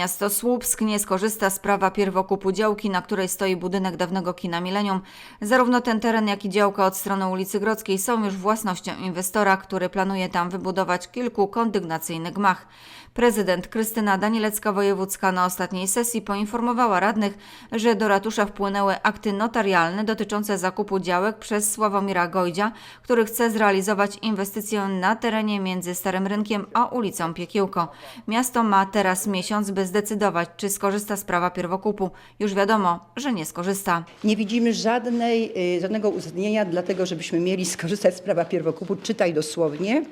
Miasto Słupsk nie skorzysta z prawa pierwokupu działki, na której stoi budynek dawnego kina Millennium. Zarówno ten teren, jak i działka od strony ulicy Grodzkiej są już własnością inwestora, który planuje tam wybudować kilku kondygnacyjny gmach. Prezydent Krystyna Danielecka-Wojewódzka na ostatniej sesji poinformowała radnych, że do ratusza wpłynęły akty notarialne dotyczące zakupu działek przez Sławomira Gojdzia, który chce zrealizować inwestycję na terenie między Starym Rynkiem a ulicą Piekiełko. Miasto ma teraz miesiąc, by zdecydować, czy skorzysta z prawa pierwokupu. Już wiadomo, że nie skorzysta. Nie widzimy żadnej, y, żadnego uzasadnienia dla tego, żebyśmy mieli skorzystać z prawa pierwokupu, czytaj dosłownie,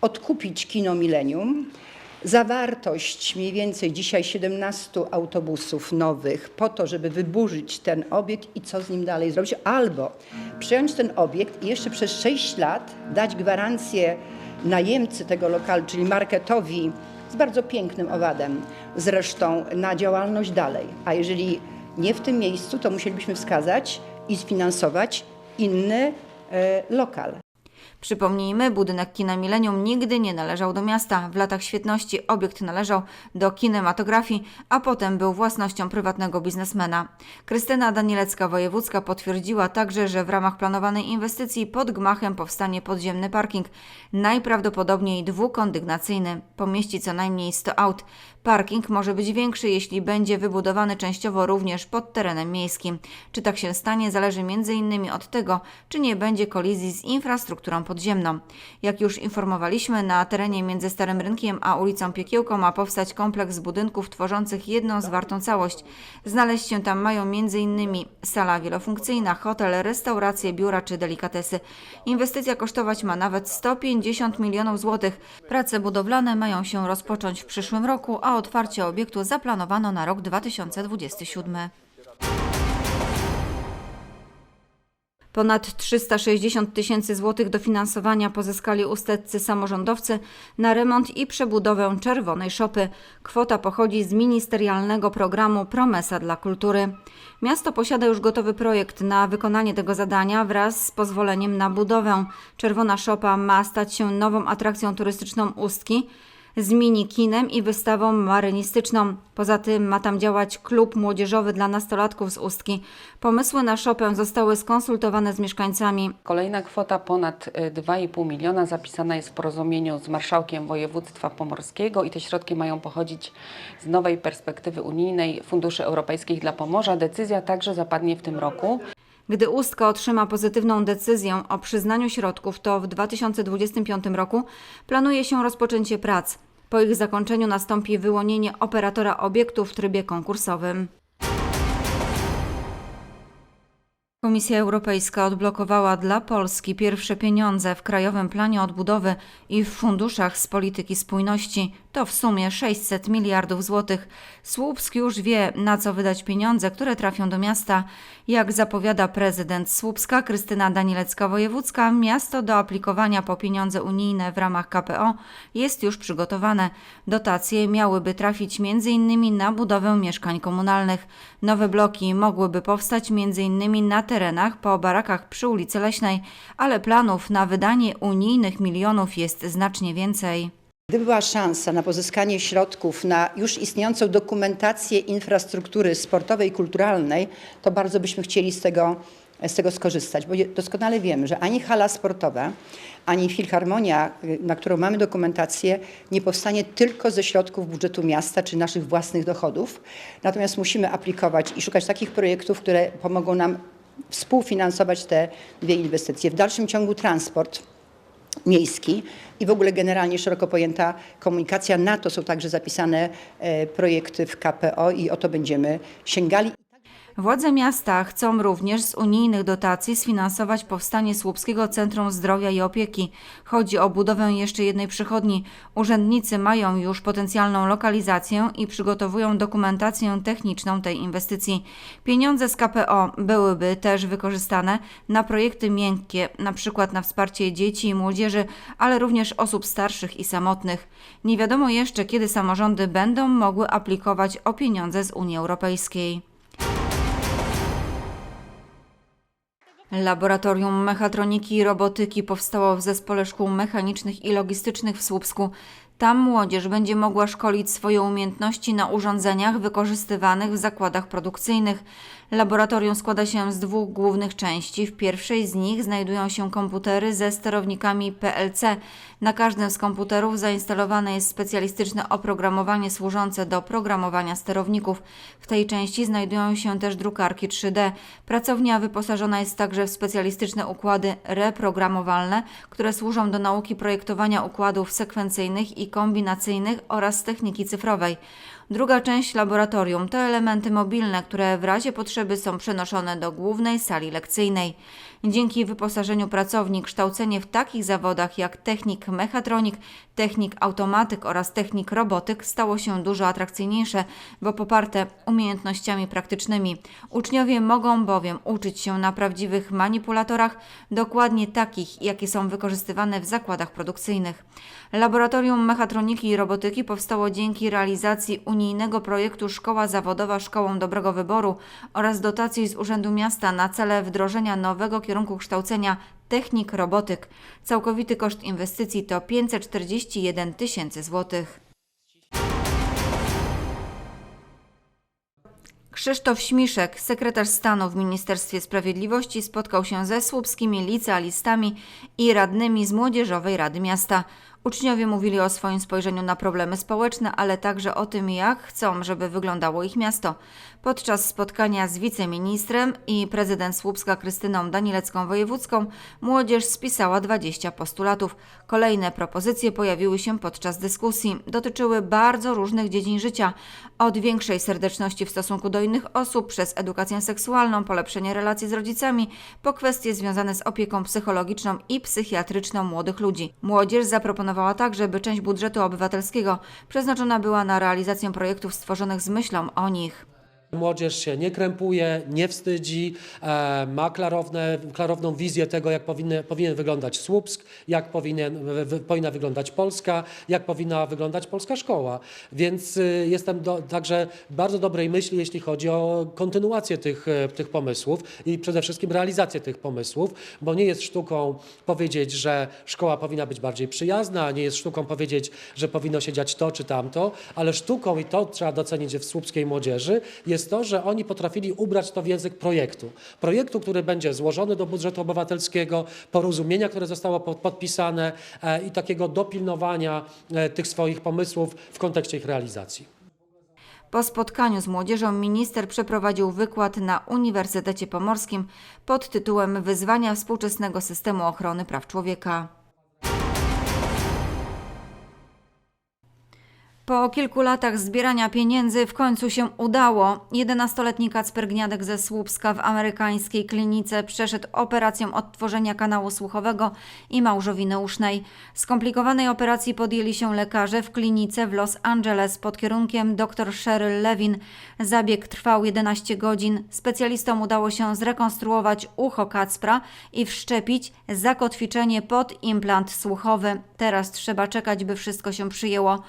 odkupić kino Millennium, zawartość mniej więcej dzisiaj 17 autobusów nowych po to, żeby wyburzyć ten obiekt i co z nim dalej zrobić, albo przejąć ten obiekt i jeszcze przez 6 lat dać gwarancję najemcy tego lokalu, czyli marketowi z bardzo pięknym owadem zresztą na działalność dalej. A jeżeli nie w tym miejscu, to musielibyśmy wskazać i sfinansować inny e, lokal. Przypomnijmy, budynek kina Millennium nigdy nie należał do miasta. W latach świetności obiekt należał do kinematografii, a potem był własnością prywatnego biznesmena. Krystyna Danielecka-Wojewódzka potwierdziła także, że w ramach planowanej inwestycji pod gmachem powstanie podziemny parking, najprawdopodobniej dwukondygnacyjny. Pomieści co najmniej 100 aut. Parking może być większy, jeśli będzie wybudowany częściowo również pod terenem miejskim. Czy tak się stanie, zależy m.in. od tego, czy nie będzie kolizji z infrastrukturą podziemną. Jak już informowaliśmy, na terenie między Starym Rynkiem a ulicą Piekiełko ma powstać kompleks budynków tworzących jedną zwartą całość. Znaleźć się tam mają m.in. sala wielofunkcyjna, hotel, restauracje, biura czy delikatesy. Inwestycja kosztować ma nawet 150 milionów złotych. Prace budowlane mają się rozpocząć w przyszłym roku, a otwarcie obiektu zaplanowano na rok 2027. Ponad 360 tysięcy złotych dofinansowania pozyskali usteccy samorządowcy na remont i przebudowę Czerwonej Szopy. Kwota pochodzi z ministerialnego programu Promesa dla Kultury. Miasto posiada już gotowy projekt na wykonanie tego zadania wraz z pozwoleniem na budowę. Czerwona Szopa ma stać się nową atrakcją turystyczną Ustki z mini kinem i wystawą marynistyczną. Poza tym ma tam działać klub młodzieżowy dla nastolatków z Ustki. Pomysły na szopę zostały skonsultowane z mieszkańcami. Kolejna kwota ponad y, 2,5 miliona zapisana jest w porozumieniu z Marszałkiem Województwa Pomorskiego i te środki mają pochodzić z nowej perspektywy unijnej Funduszy Europejskich dla Pomorza. Decyzja także zapadnie w tym roku. Gdy Ustka otrzyma pozytywną decyzję o przyznaniu środków, to w 2025 roku planuje się rozpoczęcie prac. Po ich zakończeniu nastąpi wyłonienie operatora obiektu w trybie konkursowym. Komisja Europejska odblokowała dla Polski pierwsze pieniądze w Krajowym Planie Odbudowy i w funduszach z polityki spójności. To w sumie 600 miliardów złotych. Słupsk już wie, na co wydać pieniądze, które trafią do miasta. Jak zapowiada prezydent Słupska Krystyna Danielecka-Wojewódzka, miasto do aplikowania po pieniądze unijne w ramach KPO jest już przygotowane. Dotacje miałyby trafić m.in. na budowę mieszkań komunalnych. Nowe bloki mogłyby powstać m.in. na terenach po barakach przy ulicy Leśnej, ale planów na wydanie unijnych milionów jest znacznie więcej. Gdyby była szansa na pozyskanie środków na już istniejącą dokumentację infrastruktury sportowej i kulturalnej, to bardzo byśmy chcieli z tego, z tego skorzystać, bo doskonale wiemy, że ani hala sportowa, ani filharmonia, y, na którą mamy dokumentację, nie powstanie tylko ze środków budżetu miasta czy naszych własnych dochodów. Natomiast musimy aplikować i szukać takich projektów, które pomogą nam współfinansować te dwie inwestycje. W dalszym ciągu transport miejski i w ogóle generalnie szeroko pojęta komunikacja. Na to są także zapisane e, projekty w KPO i o to będziemy sięgali. Władze miasta chcą również z unijnych dotacji sfinansować powstanie Słupskiego Centrum Zdrowia i Opieki. Chodzi o budowę jeszcze jednej przychodni. Urzędnicy mają już potencjalną lokalizację i przygotowują dokumentację techniczną tej inwestycji. Pieniądze z KPO byłyby też wykorzystane na projekty miękkie, na przykład na wsparcie dzieci i młodzieży, ale również osób starszych i samotnych. Nie wiadomo jeszcze, kiedy samorządy będą mogły aplikować o pieniądze z Unii Europejskiej. Laboratorium Mechatroniki i Robotyki powstało w Zespole Szkół Mechanicznych i Logistycznych w Słupsku. Tam młodzież będzie mogła szkolić swoje umiejętności na urządzeniach wykorzystywanych w zakładach produkcyjnych. Laboratorium składa się z dwóch głównych części. W pierwszej z nich znajdują się komputery ze sterownikami PLC. Na każdym z komputerów zainstalowane jest specjalistyczne oprogramowanie służące do programowania sterowników. W tej części znajdują się też drukarki 3D. Pracownia wyposażona jest także w specjalistyczne układy reprogramowalne, które służą do nauki projektowania układów sekwencyjnych i kombinacyjnych oraz techniki cyfrowej. Druga część laboratorium to elementy mobilne, które w razie potrzeby są przenoszone do głównej sali lekcyjnej. Dzięki wyposażeniu pracowni kształcenie w takich zawodach jak technik mechatronik, technik automatyk oraz technik robotyk stało się dużo atrakcyjniejsze, bo poparte umiejętnościami praktycznymi. Uczniowie mogą bowiem uczyć się na prawdziwych manipulatorach, dokładnie takich, jakie są wykorzystywane w zakładach produkcyjnych. Laboratorium Mechatroniki i Robotyki powstało dzięki realizacji unijnego projektu Szkoła Zawodowa Szkołą Dobrego Wyboru oraz dotacji z Urzędu Miasta na cele wdrożenia nowego kierunku kształcenia technik robotyk. Całkowity koszt inwestycji to 541 tysięcy złotych. Krzysztof Śmiszek, sekretarz stanu w Ministerstwie Sprawiedliwości, spotkał się ze słupskimi licealistami i radnymi z Młodzieżowej Rady Miasta. Uczniowie mówili o swoim spojrzeniu na problemy społeczne, ale także o tym, jak chcą, żeby wyglądało ich miasto. Podczas spotkania z wiceministrem i prezydent Słupska Krystyną Danilecką-Wojewódzką młodzież spisała 20 postulatów. Kolejne propozycje pojawiły się podczas dyskusji. Dotyczyły bardzo różnych dziedzin życia. Od większej serdeczności w stosunku do innych osób, przez edukację seksualną, polepszenie relacji z rodzicami, po kwestie związane z opieką psychologiczną i psychiatryczną młodych ludzi. Młodzież zaproponowała także, by część budżetu obywatelskiego przeznaczona była na realizację projektów stworzonych z myślą o nich. Młodzież się nie krępuje, nie wstydzi, e, ma klarowne, klarowną wizję tego, jak powinny, powinien wyglądać Słupsk, jak powinien, powinna wyglądać Polska, jak powinna wyglądać polska szkoła. Więc y, jestem do, także bardzo dobrej myśli, jeśli chodzi o kontynuację tych, e, tych pomysłów i przede wszystkim realizację tych pomysłów, bo nie jest sztuką powiedzieć, że szkoła powinna być bardziej przyjazna, nie jest sztuką powiedzieć, że powinno się dziać to czy tamto, ale sztuką, i to trzeba docenić w słupskiej młodzieży, jest to, że oni potrafili ubrać to w język projektu. Projektu, który będzie złożony do budżetu obywatelskiego, porozumienia, które zostało po- podpisane e, i takiego dopilnowania e, tych swoich pomysłów w kontekście ich realizacji. Po spotkaniu z młodzieżą minister przeprowadził wykład na Uniwersytecie Pomorskim pod tytułem Wyzwania współczesnego systemu ochrony praw człowieka. Po kilku latach zbierania pieniędzy w końcu się udało. 11-letni Kacper Gniadek ze Słupska w amerykańskiej klinice przeszedł operację odtworzenia kanału słuchowego i małżowiny usznej. Skomplikowanej operacji podjęli się lekarze w klinice w Los Angeles pod kierunkiem dr Cheryl Levin. Zabieg trwał 11 godzin. Specjalistom udało się zrekonstruować ucho Kacpra i wszczepić zakotwiczenie pod implant słuchowy. Teraz trzeba czekać, by wszystko się przyjęło.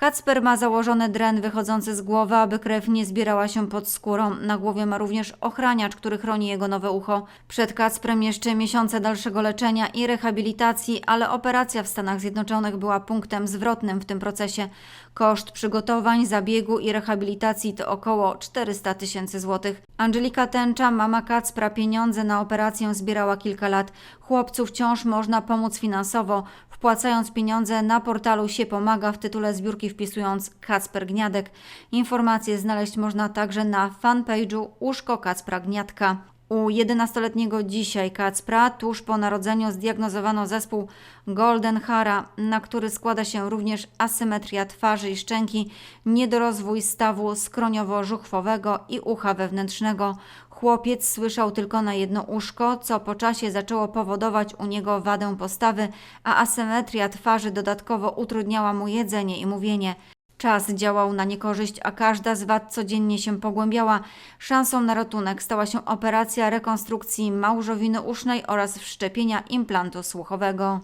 Kacper ma założony dren wychodzący z głowy, aby krew nie zbierała się pod skórą. Na głowie ma również ochraniacz, który chroni jego nowe ucho. Przed Kacprem jeszcze miesiące dalszego leczenia i rehabilitacji, ale operacja w Stanach Zjednoczonych była punktem zwrotnym w tym procesie. Koszt przygotowań, zabiegu i rehabilitacji to około 400 tysięcy złotych. Angelika Tęcza, mama Kacpra, pieniądze na operację zbierała kilka lat. Chłopcu wciąż można pomóc finansowo, wpłacając pieniądze na portalu się pomaga w tytule zbiórki wpisując Kacper Gniadek. Informacje znaleźć można także na fanpage'u Łóżko Kacpra Gniadka. U 11-letniego dzisiaj Kacpra tuż po narodzeniu zdiagnozowano zespół Golden Hara, na który składa się również asymetria twarzy i szczęki, niedorozwój stawu skroniowo-żuchwowego i ucha wewnętrznego. Chłopiec słyszał tylko na jedno uszko, co po czasie zaczęło powodować u niego wadę postawy, a asymetria twarzy dodatkowo utrudniała mu jedzenie i mówienie. Czas działał na niekorzyść, a każda z wad codziennie się pogłębiała. Szansą na ratunek stała się operacja rekonstrukcji małżowiny usznej oraz wszczepienia implantu słuchowego.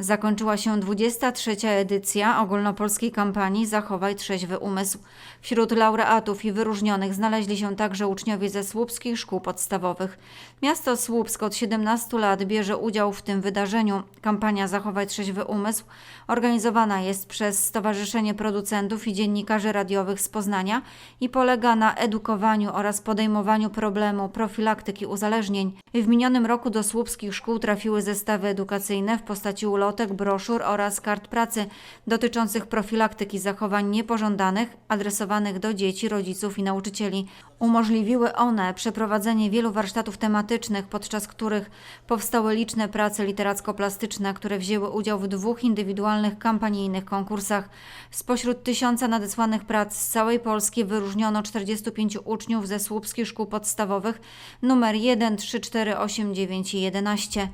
Zakończyła się 23. edycja ogólnopolskiej kampanii Zachowaj trzeźwy umysł. Wśród laureatów i wyróżnionych znaleźli się także uczniowie ze słupskich szkół podstawowych. Miasto Słupsk od 17 lat bierze udział w tym wydarzeniu. Kampania Zachowaj trzeźwy umysł organizowana jest przez Stowarzyszenie Producentów i Dziennikarzy Radiowych z Poznania i polega na edukowaniu oraz podejmowaniu problemu profilaktyki uzależnień. W minionym roku do słupskich szkół trafiły zestawy edukacyjne w postaci ulotek, broszur oraz kart pracy dotyczących profilaktyki zachowań niepożądanych adresowanych do dzieci, rodziców i nauczycieli. Umożliwiły one przeprowadzenie wielu warsztatów tematycznych, podczas których powstały liczne prace literacko-plastyczne, które wzięły udział w dwóch indywidualnych kampanijnych konkursach. Spośród tysiąca nadesłanych prac z całej Polski wyróżniono 45 uczniów ze słupskich szkół podstawowych numer 1, 3, 4, 8, 9 i 11.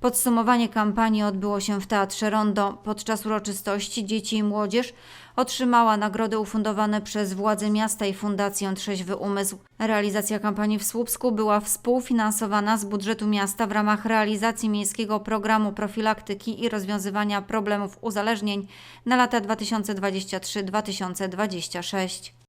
Podsumowanie kampanii odbyło się w Teatrze Rondo. Podczas uroczystości dzieci i młodzież otrzymała nagrody ufundowane przez władze miasta i Fundację Trzeźwy Umysł. Realizacja kampanii w Słupsku była współfinansowana z budżetu miasta w ramach realizacji miejskiego programu profilaktyki i rozwiązywania problemów uzależnień na lata 2023-2026.